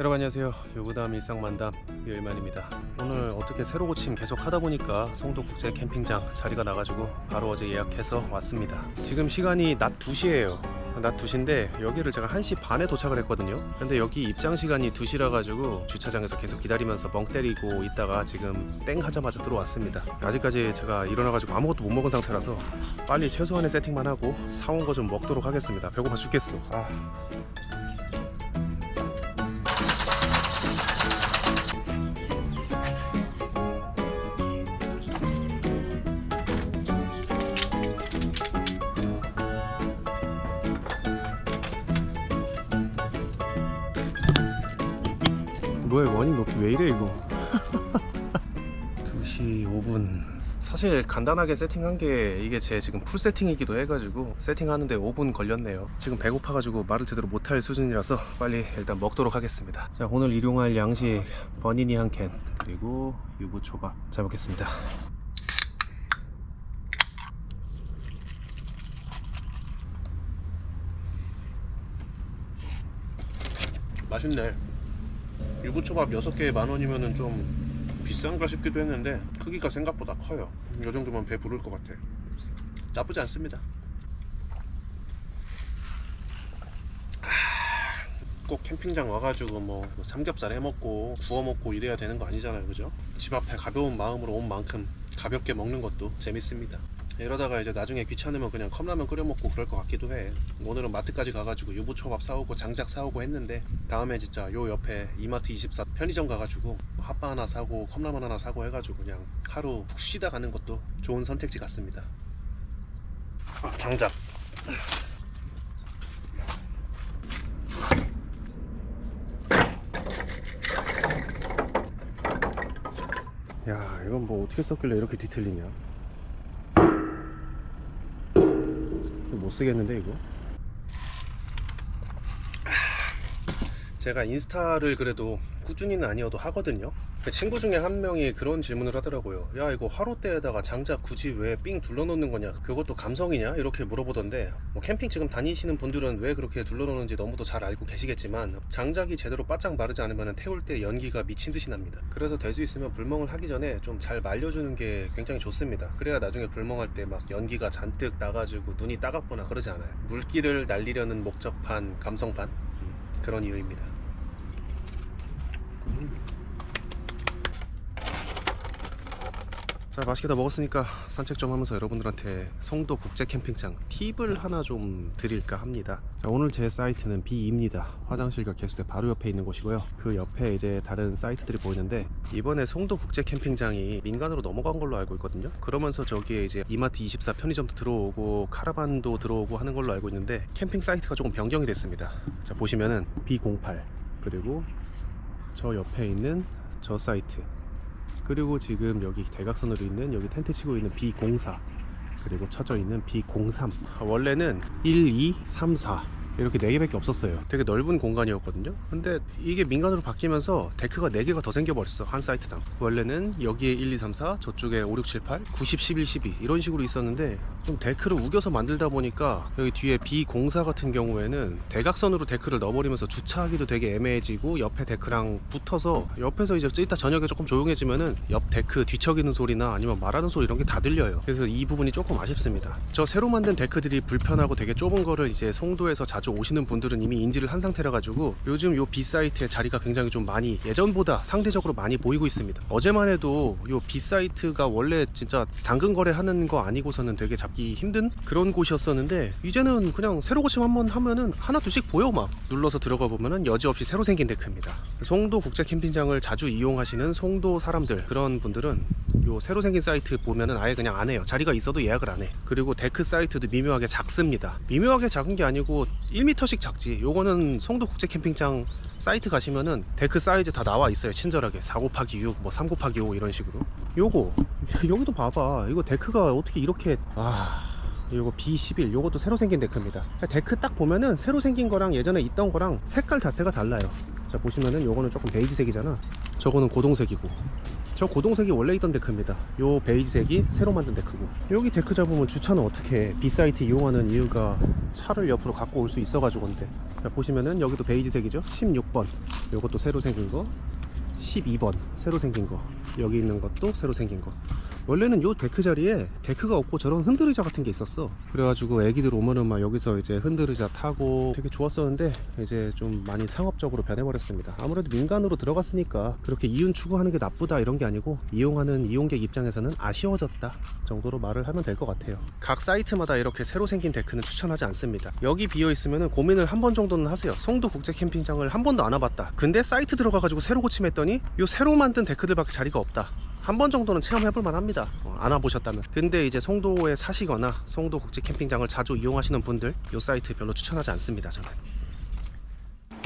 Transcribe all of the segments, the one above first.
여러분 안녕하세요. 유부담 일상만담 유일만입니다. 오늘 어떻게 새로 고침 계속 하다 보니까 송도 국제 캠핑장 자리가 나가지고 바로 어제 예약해서 왔습니다. 지금 시간이 낮 2시예요. 낮 2시인데 여기를 제가 1시 반에 도착을 했거든요. 근데 여기 입장 시간이 2시라 가지고 주차장에서 계속 기다리면서 멍 때리고 있다가 지금 땡 하자마자 들어왔습니다. 아직까지 제가 일어나 가지고 아무것도 못 먹은 상태라서 빨리 최소한의 세팅만 하고 사온 거 좀 먹도록 하겠습니다. 배고파 죽겠어. 아. 뭐야 원이 높이 왜 이래 이거? 2시 5분. 사실 간단하게 세팅한 게 이게 제 지금 풀 세팅이기도 해가지고 세팅하는데 5분 걸렸네요. 지금 배고파가지고 말을 제대로 못할 수준이라서 빨리 일단 먹도록 하겠습니다. 자 오늘 일용할 양식 버니니 한 캔 그리고 유부초밥. 잘 먹겠습니다. 맛있네 유부초밥 6개에 만원이면은 좀 비싼가 싶기도 했는데 크기가 생각보다 커요. 이 정도면 배 부를 것 같아. 나쁘지 않습니다. 아, 꼭 캠핑장 와가지고 뭐 삼겹살 해먹고 구워먹고 이래야 되는 거 아니잖아요. 그죠? 집 앞에 가벼운 마음으로 온 만큼 가볍게 먹는 것도 재밌습니다 이러다가 이제 나중에 귀찮으면 그냥 컵라면 끓여 먹고 그럴 것 같기도 해. 오늘은 마트까지 가가지고 유부초밥 사오고 장작 사오고 했는데 다음에 진짜 요 옆에 이마트 24 편의점 가가지고 뭐 핫바 하나 사고 컵라면 하나 사고 해가지고 그냥 하루 푹 쉬다 가는 것도 좋은 선택지 같습니다. 아, 장작. 야 이건 뭐 어떻게 썼길래 이렇게 뒤틀리냐? 못 쓰겠는데 이거? 제가 인스타를 그래도 꾸준히는 아니어도 하거든요 그 친구 중에 한 명이 그런 질문을 하더라고요 야 이거 화로대에다가 장작 굳이 왜 삥 둘러놓는 거냐? 그것도 감성이냐? 이렇게 물어보던데 뭐 캠핑 지금 다니시는 분들은 왜 그렇게 둘러놓는지 너무도 잘 알고 계시겠지만 장작이 제대로 바짝 마르지 않으면 태울 때 연기가 미친 듯이 납니다. 그래서 될 수 있으면 불멍을 하기 전에 좀 잘 말려주는 게 굉장히 좋습니다. 그래야 나중에 불멍할 때 막 연기가 잔뜩 나가지고 눈이 따갑거나 그러지 않아요. 물기를 날리려는 목적판 감성판? 음, 그런 이유입니다 자 맛있게 다 먹었으니까 산책 좀 하면서 여러분들한테 송도 국제 캠핑장 팁을 하나 좀 드릴까 합니다. 자 오늘 제 사이트는 B입니다. 화장실과 개수대 바로 옆에 있는 곳이고요. 그 옆에 이제 다른 사이트들이 보이는데 이번에 송도 국제 캠핑장이 민간으로 넘어간 걸로 알고 있거든요. 그러면서 저기에 이제 이마트 24 편의점도 들어오고 카라반도 들어오고 하는 걸로 알고 있는데 캠핑 사이트가 조금 변경이 됐습니다. 자 보시면은 B08 그리고 저 옆에 있는 저 사이트 그리고 지금 여기 대각선으로 있는 여기 텐트 치고 있는 B04 그리고 쳐져 있는 B03 원래는 1, 2, 3, 4 이렇게 4개밖에 없었어요. 되게 넓은 공간이었거든요. 근데 이게 민간으로 바뀌면서 데크가 4개가 더 생겨버렸어 한 사이트당. 원래는 여기에 1, 2, 3, 4 저쪽에 5, 6, 7, 8 90, 11, 12 이런 식으로 있었는데 좀 데크를 우겨서 만들다 보니까 여기 뒤에 B04 같은 경우에는 대각선으로 데크를 넣어버리면서 주차하기도 되게 애매해지고 옆에 데크랑 붙어서 옆에서 이제 이따 저녁에 조금 조용해지면은 옆 데크 뒤척이는 소리나 아니면 말하는 소리 이런 게 다 들려요. 그래서 이 부분이 조금 아쉽습니다. 저 새로 만든 데크들이 불편하고 되게 좁은 거를 이제 송도에서 자주 오시는 분들은 이미 인지를 한 상태라 가지고 요즘 요 B 사이트에 자리가 굉장히 좀 많이 예전보다 상대적으로 많이 보이고 있습니다. 어제만 해도 요 B 사이트가 원래 진짜 당근 거래 하는 거 아니고서는 되게 잡기 힘든 그런 곳이었었는데 이제는 그냥 새로 고침 한번 하면은 하나 둘씩 보여 막 눌러서 들어가 보면은 여지없이 새로 생긴 데크입니다. 송도 국제 캠핑장을 자주 이용하시는 송도 사람들 그런 분들은 요 새로 생긴 사이트 보면은 아예 그냥 안 해요. 자리가 있어도 예약을 안 해. 그리고 데크 사이트도 미묘하게 작습니다. 미묘하게 작은 게 아니고 1m씩 작지. 요거는 송도 국제 캠핑장 사이트 가시면은 데크 사이즈 다 나와 있어요 친절하게. 4 곱하기 6, 뭐3 곱하기 5 이런 식으로. 요거 여기도 봐봐. 이거 데크가 어떻게 이렇게 아 요거 B11 요것도 새로 생긴 데크입니다. 데크 딱 보면은 새로 생긴 거랑 예전에 있던 거랑 색깔 자체가 달라요. 자 보시면은 요거는 조금 베이지색이잖아. 저거는 고동색이고 저 고동색이 원래 있던 데크입니다. 요 베이지색이 새로 만든 데크고. 여기 데크 잡으면 주차는 어떻게 해? B사이트 이용하는 이유가 차를 옆으로 갖고 올 수 있어 가지고인데. 자, 보시면은 여기도 베이지색이죠? 16번. 요것도 새로 생긴 거. 12번. 새로 생긴 거. 여기 있는 것도 새로 생긴 거 원래는 요 데크 자리에 데크가 없고 저런 흔들의자 같은 게 있었어. 그래가지고 애기들 오면은 막 여기서 이제 흔들의자 타고 되게 좋았었는데 이제 좀 많이 상업적으로 변해버렸습니다. 아무래도 민간으로 들어갔으니까 그렇게 이윤 추구하는 게 나쁘다 이런 게 아니고 이용하는 이용객 입장에서는 아쉬워졌다 정도로 말을 하면 될 것 같아요. 각 사이트마다 이렇게 새로 생긴 데크는 추천하지 않습니다. 여기 비어 있으면 고민을 한 번 정도는 하세요. 송도 국제 캠핑장을 한 번도 안 와봤다. 근데 사이트 들어가가지고 새로 고침했더니 요 새로 만든 데크들밖에 자리가 없다 한 번 정도는 체험해 볼 만합니다. 어, 안 와보셨다면. 근데 이제 송도에 사시거나 송도 국제 캠핑장을 자주 이용하시는 분들 이 사이트 별로 추천하지 않습니다. 저는.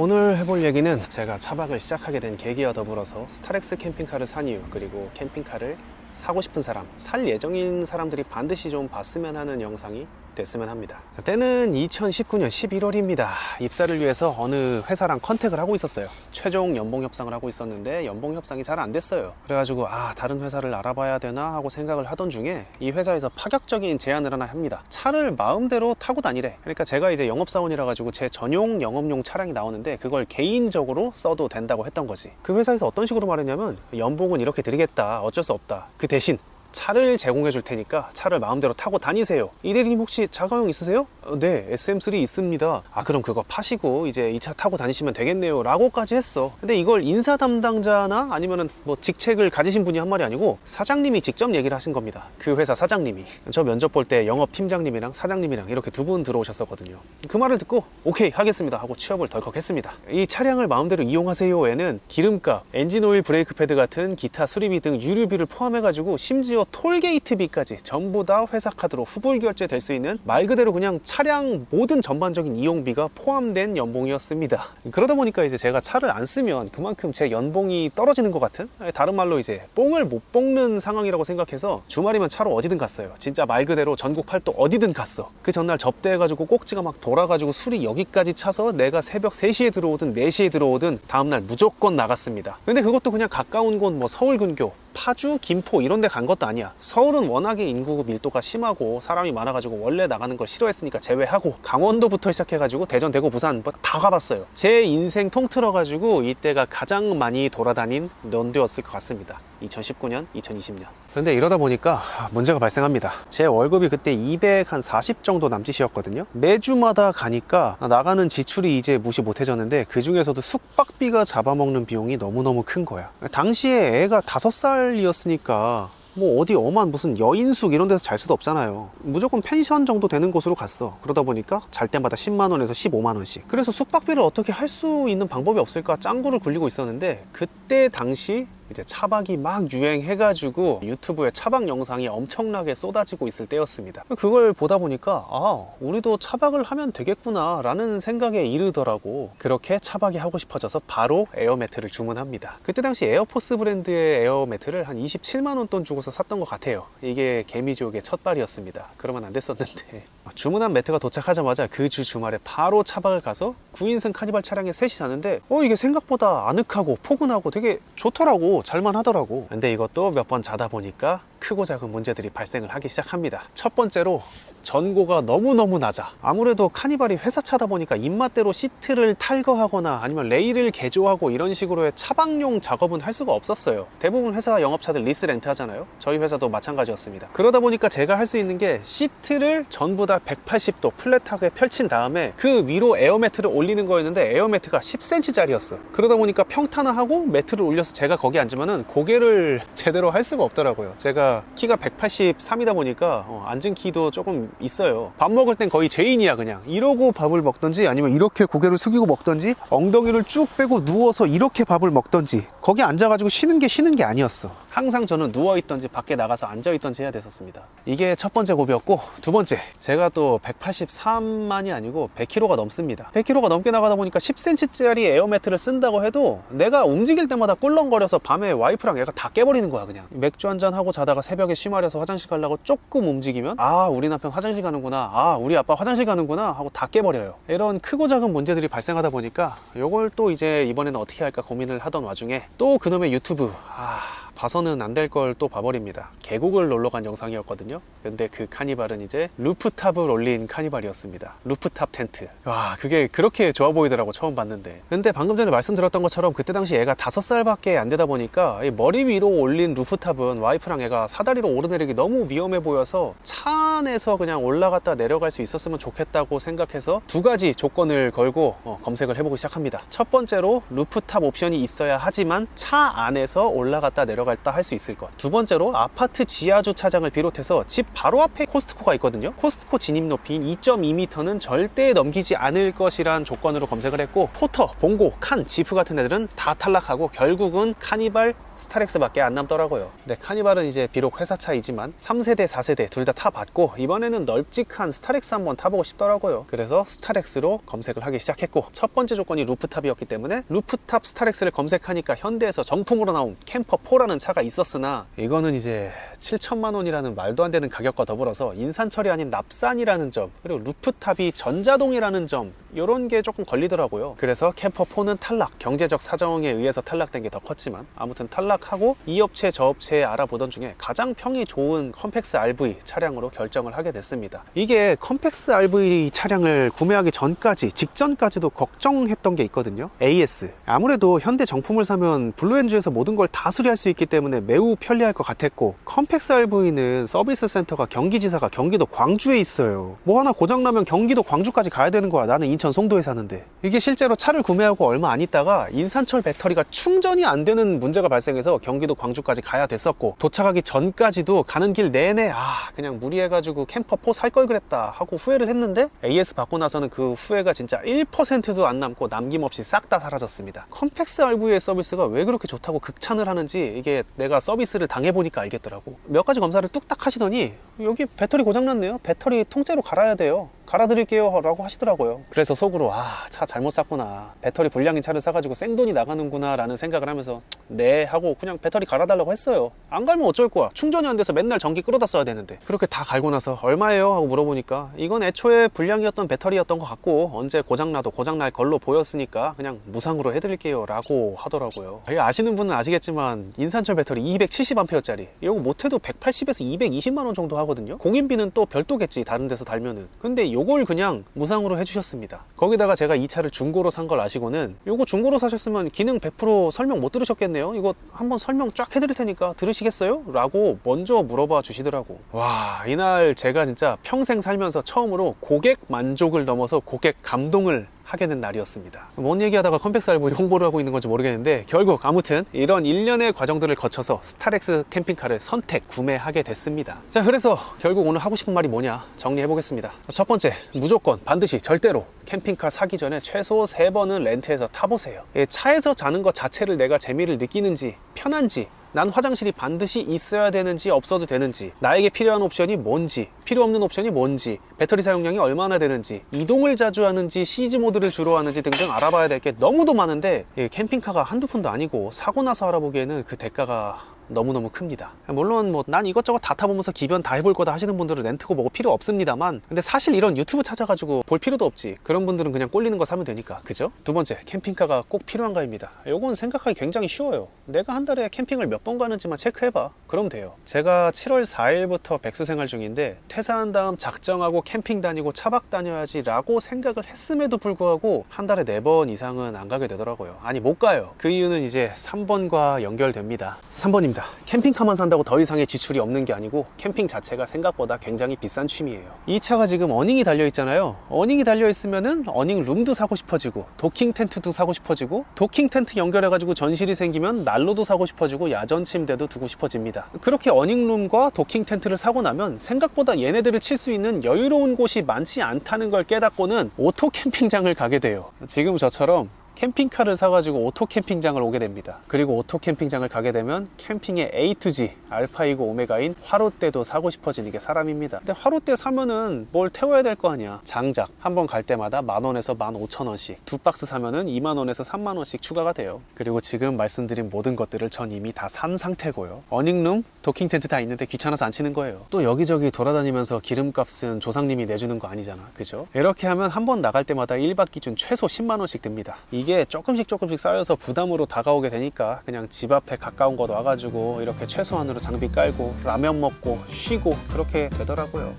오늘 해볼 얘기는 제가 차박을 시작하게 된 계기와 더불어서 스타렉스 캠핑카를 산 이유 그리고 캠핑카를 사고 싶은 사람, 살 예정인 사람들이 반드시 좀 봤으면 하는 영상이 됐으면 합니다. 자, 때는 2019년 11월입니다. 입사를 위해서 어느 회사랑 컨택을 하고 있었어요. 최종 연봉 협상을 하고 있었는데 연봉 협상이 잘 안 됐어요. 그래가지고 아 다른 회사를 알아봐야 되나 하고 생각을 하던 중에 이 회사에서 파격적인 제안을 하나 합니다. 차를 마음대로 타고 다니래. 그러니까 제가 이제 영업사원이라 가지고 제 전용 영업용 차량이 나오는데 그걸 개인적으로 써도 된다고 했던 거지. 그 회사에서 어떤 식으로 말했냐면 연봉은 이렇게 드리겠다. 어쩔 수 없다. 그 대신 차를 제공해 줄 테니까 차를 마음대로 타고 다니세요. 이대리님 혹시 자가용 있으세요? 어, 네, SM3 있습니다. 아, 그럼 그거 파시고 이제 이 차 타고 다니시면 되겠네요. 라고까지 했어. 근데 이걸 인사 담당자나 아니면은 뭐 직책을 가지신 분이 한 말이 아니고 사장님이 직접 얘기를 하신 겁니다. 그 회사 사장님이. 저 면접 볼 때 영업 팀장님이랑 사장님이랑 이렇게 두 분 들어오셨었거든요. 그 말을 듣고 오케이 하겠습니다 하고 취업을 덜컥 했습니다. 이 차량을 마음대로 이용하세요에는 기름값, 엔진오일 브레이크 패드 같은 기타 수리비 등 유류비를 포함해 가지고 심지어 톨게이트비까지 전부 다 회사 카드로 후불 결제될 수 있는 말 그대로 그냥 차량 모든 전반적인 이용비가 포함된 연봉이었습니다. 그러다 보니까 이제 제가 차를 안 쓰면 그만큼 제 연봉이 떨어지는 것 같은 다른 말로 이제 뽕을 못 뽑는 상황이라고 생각해서 주말이면 차로 어디든 갔어요. 진짜 말 그대로 전국 팔도 어디든 갔어. 그 전날 접대해가지고 꼭지가 막 돌아가지고 술이 여기까지 차서 내가 새벽 3시에 들어오든 4시에 들어오든 다음날 무조건 나갔습니다. 근데 그것도 그냥 가까운 곳 뭐 서울 근교 파주, 김포 이런 데 간 것도 아니야. 서울은 워낙에 인구 밀도가 심하고 사람이 많아가지고 원래 나가는 걸 싫어했으니까 제외하고 강원도부터 시작해가지고 대전, 대구, 부산 뭐다 가봤어요. 제 인생 통틀어가지고 이때가 가장 많이 돌아다닌 연도였을 것 같습니다. 2019년, 2020년. 근데 이러다 보니까 문제가 발생합니다. 제 월급이 그때 240 정도 남짓이었거든요. 매주마다 가니까 나가는 지출이 이제 무시 못해졌는데 그 중에서도 숙박비가 잡아먹는 비용이 너무너무 큰 거야. 당시에 애가 5살이었으니까 뭐 어디 엄한 무슨 여인숙 이런 데서 잘 수도 없잖아요. 무조건 펜션 정도 되는 곳으로 갔어. 그러다 보니까 잘 때마다 10만 원에서 15만 원씩. 그래서 숙박비를 어떻게 할 수 있는 방법이 없을까 짱구를 굴리고 있었는데 그때 당시 이제 차박이 막 유행해가지고 유튜브에 차박 영상이 엄청나게 쏟아지고 있을 때였습니다. 그걸 보다 보니까 아 우리도 차박을 하면 되겠구나 라는 생각에 이르더라고 그렇게 차박이 하고 싶어져서 바로 에어매트를 주문합니다. 그때 당시 에어포스 브랜드의 에어매트를 한 27만 원 돈 주고서 샀던 것 같아요. 이게 개미지옥의 첫 발이었습니다. 그러면 안 됐었는데 주문한 매트가 도착하자마자 그 주 주말에 바로 차박을 가서 9인승 카니발 차량에 셋이 자는데 어 이게 생각보다 아늑하고 포근하고 되게 좋더라고. 잘만 하더라고. 근데 이것도 몇 번 자다 보니까 크고 작은 문제들이 발생을 하기 시작합니다. 첫 번째로 전고가 너무너무 낮아. 아무래도 카니발이 회사차다 보니까 입맛대로 시트를 탈거하거나 아니면 레일을 개조하고 이런 식으로의 차박용 작업은 할 수가 없었어요. 대부분 회사 영업차들 리스 렌트 하잖아요. 저희 회사도 마찬가지였습니다. 그러다 보니까 제가 할 수 있는 게 시트를 전부 다 180도 플랫하게 펼친 다음에 그 위로 에어매트를 올리는 거였는데 에어매트가 10cm짜리였어. 그러다 보니까 평탄화하고 매트를 올려서 제가 거기 앉으면은 고개를 제대로 할 수가 없더라고요. 제가 키가 183이다 보니까 어, 앉은 키도 조금 있어요. 밥 먹을 땐 거의 죄인이야 그냥. 이러고 밥을 먹던지 아니면 이렇게 고개를 숙이고 먹던지 엉덩이를 쭉 빼고 누워서 이렇게 밥을 먹던지 거기 앉아가지고 쉬는 게 쉬는 게 아니었어 항상 저는 누워있던지 밖에 나가서 앉아있던지 해야 됐었습니다. 이게 첫 번째 고비였고 두 번째 제가 또 183만이 아니고 100kg가 넘습니다. 100kg가 넘게 나가다 보니까 10cm짜리 에어매트를 쓴다고 해도 내가 움직일 때마다 꿀렁거려서 밤에 와이프랑 얘가 다 깨버리는 거야 그냥. 맥주 한잔 하고 자다가 새벽에 쉬마려서 화장실 가려고 조금 움직이면 아 우리 남편 화장실 가는구나. 아 우리 아빠 화장실 가는구나 하고 다 깨버려요. 이런 크고 작은 문제들이 발생하다 보니까 이걸 또 이제 이번에는 어떻게 할까 고민을 하던 와중에 또 그놈의 유튜브 아 봐서는 안 될 걸 또 봐버립니다. 계곡을 놀러 간 영상이었거든요. 근데 그 카니발은 이제 루프탑을 올린 카니발이었습니다. 루프탑 텐트. 와, 그게 그렇게 좋아 보이더라고, 처음 봤는데. 근데 방금 전에 말씀드렸던 것처럼 그때 당시 애가 다섯 살밖에 안 되다 보니까 이 머리 위로 올린 루프탑은 와이프랑 애가 사다리로 오르내리기 너무 위험해 보여서 차 안에서 그냥 올라갔다 내려갈 수 있었으면 좋겠다고 생각해서 두 가지 조건을 걸고 어, 검색을 해보기 시작합니다. 첫 번째로 루프탑 옵션이 있어야 하지만 차 안에서 올라갔다 내려 갔다 할 수 있을 것. 두 번째로 아파트 지하 주차장을 비롯해서 집 바로 앞에 코스트코가 있거든요. 코스트코 진입 높이인 2.2m는 절대 넘기지 않을 것이란 조건으로 검색을 했고 포터, 봉고, 칸, 지프 같은 애들은 다 탈락하고 결국은 카니발 스타렉스밖에 안 남더라고요. 근데 카니발은 이제 비록 회사차이지만 3세대, 4세대 둘 다 타봤고 이번에는 널찍한 스타렉스 한번 타보고 싶더라고요. 그래서 스타렉스로 검색을 하기 시작했고 첫 번째 조건이 루프탑이었기 때문에 루프탑 스타렉스를 검색하니까 현대에서 정품으로 나온 캠퍼 4라는 차가 있었으나 이거는 이제 7천만 원이라는 말도 안 되는 가격과 더불어서 인산철이 아닌 납산이라는 점 그리고 루프탑이 전자동이라는 점 이런 게 조금 걸리더라고요. 그래서 캠퍼 4는 탈락, 경제적 사정에 의해서 탈락된 게 더 컸지만 아무튼 탈락 하고 이 업체 저 업체 알아보던 중에 가장 평이 좋은 컴팩스 RV 차량으로 결정을 하게 됐습니다. 이게 컴팩스 RV 차량을 구매하기 전까지 직전까지도 걱정했던 게 있거든요. AS 아무래도 현대 정품을 사면 블루엔즈에서 모든 걸 다 수리할 수 있기 때문에 매우 편리할 것 같았고 컴팩스 RV는 서비스 센터가 경기지사가 경기도 광주에 있어요. 뭐 하나 고장나면 경기도 광주까지 가야 되는 거야. 나는 인천 송도에 사는데 이게 실제로 차를 구매하고 얼마 안 있다가 인산철 배터리가 충전이 안 되는 문제가 발생 해서 경기도 광주까지 가야 됐었고 도착하기 전까지도 가는 길 내내 아 그냥 무리해가지고 캠퍼 4살걸 그랬다 하고 후회를 했는데 AS 받고 나서는 그 후회가 진짜 1%도 안 남고 남김없이 싹 다 사라졌습니다. 컴팩스 RV의 서비스가 왜 그렇게 좋다고 극찬을 하는지 이게 내가 서비스를 당해보니까 알겠더라고. 몇 가지 검사를 뚝딱 하시더니 여기 배터리 고장났네요. 배터리 통째로 갈아야 돼요 갈아드릴게요 라고 하시더라고요. 그래서 속으로 아 차 잘못 샀구나. 배터리 불량인 차를 사가지고 생돈이 나가는구나 라는 생각을 하면서 네 하고 그냥 배터리 갈아달라고 했어요. 안 갈면 어쩔 거야. 충전이 안 돼서 맨날 전기 끌어다 써야 되는데. 그렇게 다 갈고 나서 얼마예요? 하고 물어보니까 이건 애초에 불량이었던 배터리였던 것 같고 언제 고장나도 고장날 걸로 보였으니까 그냥 무상으로 해드릴게요 라고 하더라고요. 이거 아시는 분은 아시겠지만 인산철 배터리 270A짜리. 이거 못해도 180에서 220만 원 정도 하거든요. 공인비는 또 별도겠지 다른 데서 달면은. 근데 요걸 그냥 무상으로 해주셨습니다. 거기다가 제가 이 차를 중고로 산 걸 아시고는 요거 중고로 사셨으면 기능 100% 설명 못 들으셨겠네요. 이거 한번 설명 쫙 해드릴 테니까 들으시겠어요? 라고 먼저 물어봐 주시더라고. 와 이날 제가 진짜 평생 살면서 처음으로 고객 만족을 넘어서 고객 감동을 하게 된 날이었습니다. 뭔 얘기하다가 컴팩스 알보 홍보를 하고 있는 건지 모르겠는데 결국 아무튼 이런 일련의 과정들을 거쳐서 스타렉스 캠핑카를 선택 구매하게 됐습니다. 자 그래서 결국 오늘 하고 싶은 말이 뭐냐 정리해 보겠습니다. 첫 번째 무조건 반드시 절대로 캠핑카 사기 전에 최소 세번은 렌트해서 타보세요. 예, 차에서 자는 것 자체를 내가 재미를 느끼는지 편한지 난 화장실이 반드시 있어야 되는지 없어도 되는지 나에게 필요한 옵션이 뭔지 필요 없는 옵션이 뭔지 배터리 사용량이 얼마나 되는지 이동을 자주 하는지 시즈 모드를 주로 하는지 등등 알아봐야 될 게 너무도 많은데 이 캠핑카가 한두 푼도 아니고 사고 나서 알아보기에는 그 대가가 너무너무 큽니다. 물론 뭐 난 이것저것 다 타보면서 기변 다 해볼 거다 하시는 분들은 렌트고 뭐고 필요 없습니다만 근데 사실 이런 유튜브 찾아가지고 볼 필요도 없지 그런 분들은 그냥 꼴리는 거 사면 되니까 그죠? 두 번째 캠핑카가 꼭 필요한가입니다. 요건 생각하기 굉장히 쉬워요. 내가 한 달에 캠핑을 몇 번 가는지만 체크해봐. 그럼 돼요. 제가 7월 4일부터 백수 생활 중인데 퇴사한 다음 작정하고 캠핑 다니고 차박 다녀야지 라고 생각을 했음에도 불구하고 한 달에 네번 이상은 안 가게 되더라고요. 아니 못 가요. 그 이유는 이제 3번과 연결됩니다. 3번입니다. 캠핑카만 산다고 더 이상의 지출이 없는 게 아니고 캠핑 자체가 생각보다 굉장히 비싼 취미예요. 이 차가 지금 어닝이 달려 있잖아요. 어닝이 달려 있으면은 어닝 룸도 사고 싶어지고 도킹 텐트도 사고 싶어지고 도킹 텐트 연결해 가지고 전실이 생기면 난로도 사고 싶어지고 야전 침대도 두고 싶어집니다. 그렇게 어닝 룸과 도킹 텐트를 사고 나면 생각보다 얘네들을 칠 수 있는 여유로운 곳이 많지 않다는 걸 깨닫고는 오토 캠핑장을 가게 돼요. 지금 저처럼 캠핑카를 사가지고 오토 캠핑장을 오게 됩니다. 그리고 오토 캠핑장을 가게 되면 캠핑의 A to G, 알파이고 오메가인 화롯대도 사고 싶어지는 게 사람입니다. 근데 화롯대 사면은 뭘 태워야 될 거 아니야. 장작 한 번 갈 때마다 만 원에서 만 오천 원씩, 두 박스 사면은 2만 원에서 3만 원씩 추가가 돼요. 그리고 지금 말씀드린 모든 것들을 전 이미 다 산 상태고요. 어닝룸, 도킹 텐트 다 있는데 귀찮아서 안 치는 거예요. 또 여기저기 돌아다니면서 기름값은 조상님이 내주는 거 아니잖아. 그죠? 이렇게 하면 한 번 나갈 때마다 1박 기준 최소 10만 원씩 듭니다. 이게 조금씩 조금씩 쌓여서 부담으로 다가오게 되니까 그냥 집 앞에 가까운 곳 와가지고 이렇게 최소한으로 장비 깔고 라면 먹고 쉬고 그렇게 되더라고요.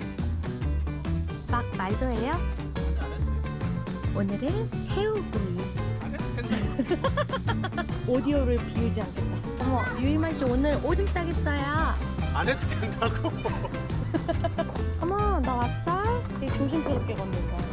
막 말도 해요? 오늘은 새우구이. 오디오를 비우지 않겠다. 어머, 유이만 씨 오늘 오줌 싸겠어요. 안 해도 된다고. 어머, 나 왔어? 되게 조심스럽게 걷는다.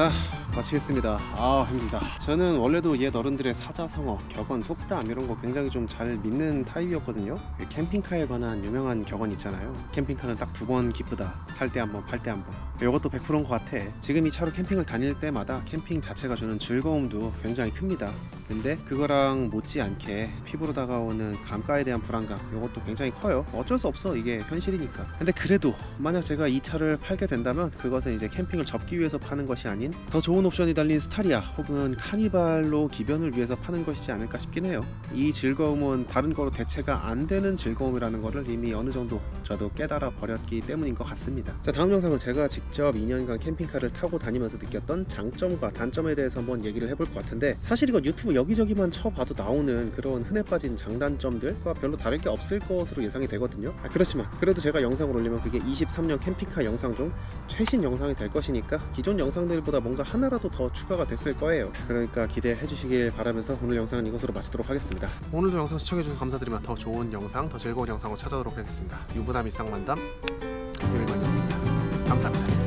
자 마치겠습니다. 아 힘들다. 저는 원래도 옛 어른들의 사자성어 격언 속담 이런 거 굉장히 좀 잘 믿는 타입이었거든요. 그 캠핑카에 관한 유명한 격언 있잖아요. 캠핑카는 딱 두 번 기쁘다. 살 때 한 번 팔 때 한번 이것도 100%인 것 같아. 지금 이 차로 캠핑을 다닐 때마다 캠핑 자체가 주는 즐거움도 굉장히 큽니다. 근데 그거랑 못지않게 피부로 다가오는 감가에 대한 불안감 이것도 굉장히 커요. 어쩔 수 없어 이게 현실이니까. 근데 그래도 만약 제가 이 차를 팔게 된다면 그것은 이제 캠핑을 접기 위해서 파는 것이 아닌 더 좋은 옵션이 달린 스타리아 혹은 카니발로 기변을 위해서 파는 것이지 않을까 싶긴 해요. 이 즐거움은 다른 거로 대체가 안 되는 즐거움이라는 거를 이미 어느 정도 저도 깨달아 버렸기 때문인 것 같습니다. 자 다음 영상은 제가 직접 2년간 캠핑카를 타고 다니면서 느꼈던 장점과 단점에 대해서 한번 얘기를 해볼 것 같은데 사실 이건 유튜브 여기저기만 쳐봐도 나오는 그런 흔해 빠진 장단점들과 별로 다를 게 없을 것으로 예상이 되거든요. 아, 그렇지만 그래도 제가 영상을 올리면 그게 23년 캠핑카 영상 중 최신 영상이 될 것이니까 기존 영상들보다 뭔가 하나라도 더 추가가 됐을 거예요. 그러니까 기대해 주시길 바라면서 오늘 영상은 이것으로 마치도록 하겠습니다. 오늘도 영상 시청해 주셔서 감사드리며 더 좋은 영상 더 즐거운 영상으로 찾아오도록 하겠습니다. 유부남 일상만담 유일만이었습니다. 감사합니다